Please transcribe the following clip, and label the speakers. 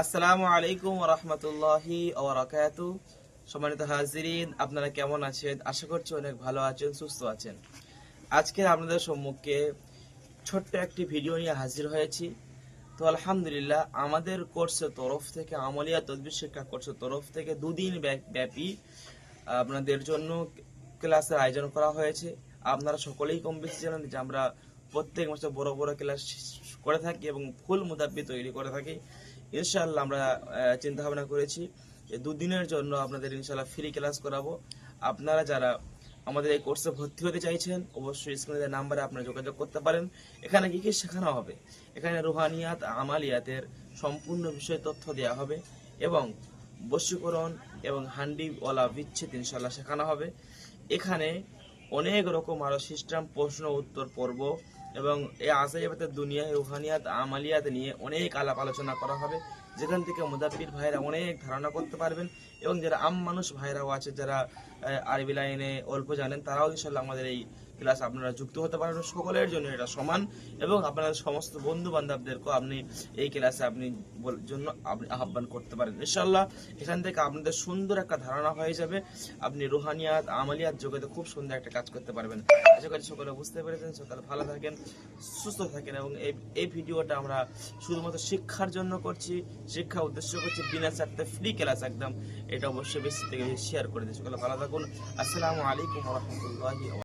Speaker 1: আসসালামু আলাইকুম রহমতুল্লাহি সম্মানিত হাজিরিন, আপনারা কেমন আছেন? আশা করছি অনেক ভালো আছেন, সুস্থ আছেন। আজকে আপনাদের সম্মুখে ছোট্ট একটি ভিডিও নিয়ে হাজির হয়েছি। তো আলহামদুলিল্লাহ, আমাদের কোর্সের তরফ থেকে, আমলিয়া তদবির শিক্ষা কোর্সের তরফ থেকে দুদিন ব্যাপী আপনাদের জন্য ক্লাসের আয়োজন করা হয়েছে। আপনারা সকলেই কম বেশি জানেন যে আমরা প্রত্যেক মাসে বড় বড় ক্লাস করে থাকি এবং ফুল মুদাব্বি তৈরি করে থাকি। ইনশাআল্লাহ আমরা চিন্তা ভাবনা করেছি দুদিনের জন্য আপনাদের ইনশাল্লাহ ফ্রি ক্লাস করাবো। আপনারা যারা আমাদের এই কোর্সে ভর্তি হতে চাইছেন, অবশ্যই স্ক্রিনের নাম্বারে আপনারা যোগাযোগ করতে পারেন। এখানে কি কি শেখানো হবে? এখানে রুহানিয়াত, আমালিয়াতের সম্পূর্ণ বিষয় তথ্য দেওয়া হবে এবং বশীকরণ এবং হান্ডিওয়ালা বিচ্ছেদ ইনশাল্লাহ শেখানো হবে। এখানে অনেক রকম আরও সিস্টেম প্রশ্ন, উত্তর, পর্ব এবং এই আসাইবাতের দুনিয়ায় রুহানিয়াত, আমালিয়াত নিয়ে অনেক আলাপ আলোচনা করা হবে। যেখান থেকে মুদাব্বির ভাইরা অনেক ধারণা করতে পারবেন এবং যারা আম মানুষ ভাইরাও আছে, যারা আরবি লাইনে অল্প জানেন, তারাও ইনশাল্লাহ আমাদের এই ক্লাস আপনারা যুক্ত হতে পারেন সকলের জন্য এটা সমান এবং আপনাদের সমস্ত বন্ধু বান্ধবদেরকেও আপনি এই ক্লাসে আপনি জন্য আপনি আহ্বান করতে পারেন। ইনশাল্লাহ এখান থেকে আপনাদের সুন্দর একটা ধারণা হয়ে যাবে। আপনি রুহানিয়াত, আমালিয়াত জগতে খুব সুন্দর একটা কাজ করতে পারবেন। আশা করি সকলে বুঝতে পেরেছেন। সকালে ভালো থাকেন, সুস্থ থাকেন এবং এই এই ভিডিওটা আমরা শুধুমাত্র শিক্ষার জন্য করছি। শিক্ষা উদ্দেশ্য করছি বিনা চারটে ফ্রি ক্লাস একদম। এটা অবশ্যই বেশি থেকে শেয়ার করে দিই সকলে ভালো থাকুন। আসসালামু আলাইকুম রহমতুল্লাহি